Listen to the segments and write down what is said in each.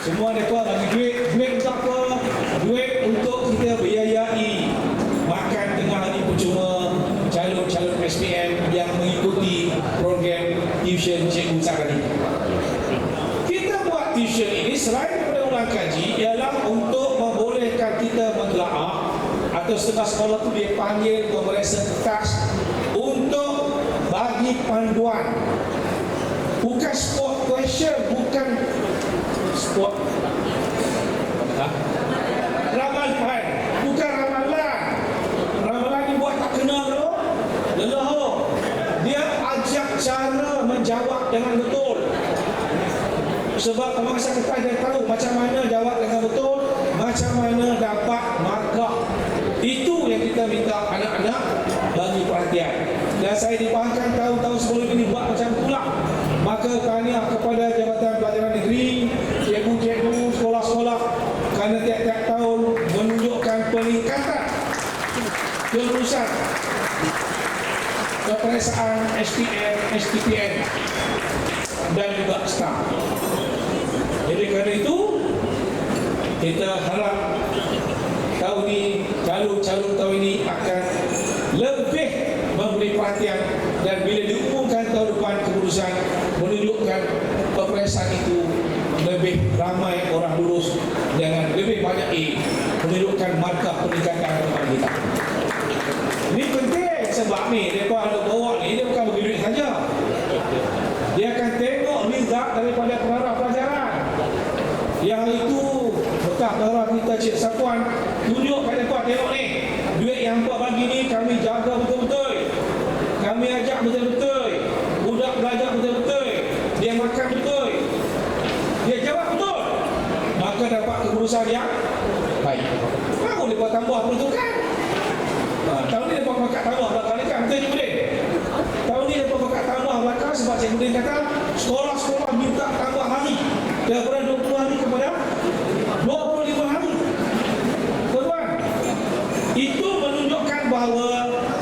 Semua mereka bagi duit. Duit untuk apa? Duit untuk kita biayai makan tengah hari percuma calon-calon SPM yang mengikuti program tuition Cikgu Sarani. Kita buat tuition ini selain daripada ulang kaji ialah untuk membolehkan kita mentelaah atau setengah sekolah tu dia panggil pemeriksaan kertas untuk bagi panduan bukan sport question bukan sport ha? ramalan bukan ramalan ramalan ni buat tak kena tu lelah dia ajak cara menjawab dengan betul. Sebab pemangsa kita dia tahu macam mana jawab dengan betul macam mana dapat markah. Itu yang kita minta anak-anak bagi perhatian. Dan saya dipahamkan tahun-tahun sebelum ini buat macam itulah. Maka tahniah kepada Jabatan Pelajaran Negeri cikgu-cikgu sekolah-sekolah kerana tiap-tiap tahun menunjukkan peningkatan kelulusan peperiksaan SPM, SPPN dan juga staff. Jadi kerana itu kita harap tahun ini calon-calon tahun ini akan lebih memberi perhatian dan bila diumumkan tahun depan keputusan menunjukkan peperiksaan itu lebih ramai orang lulus dengan lebih banyak A menunjukkan markah peningkatan kepada sebab ni mereka ada bawa ni dia bukan bagi duit saja. Dia akan tengok result daripada pengarah pelajaran. Yang itu bekas pengarah kita Cik Sapuan tunjuk kat mereka tengok ni. Duit yang buat bagi ni kami jaga betul-betul. Kami ajak betul-betul. Budak belajar betul-betul. Dia makan betul. Dia jawab betul. Maka dapat keputusan yang baik. Baru dia buat tambah peruntukan. memerintahkan sekolah-sekolah minta tambah hari. Daripada 20 hari kepada 25 hari. Tuan, itu menunjukkan bahawa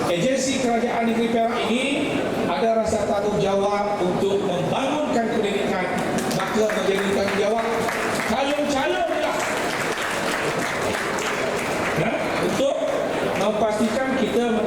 agensi kerajaan negeri Perak ini ada rasa tanggungjawab untuk membangunkan pendidikan. Maka menjadi tanggungjawab calon-calon lah Ya, untuk memastikan kita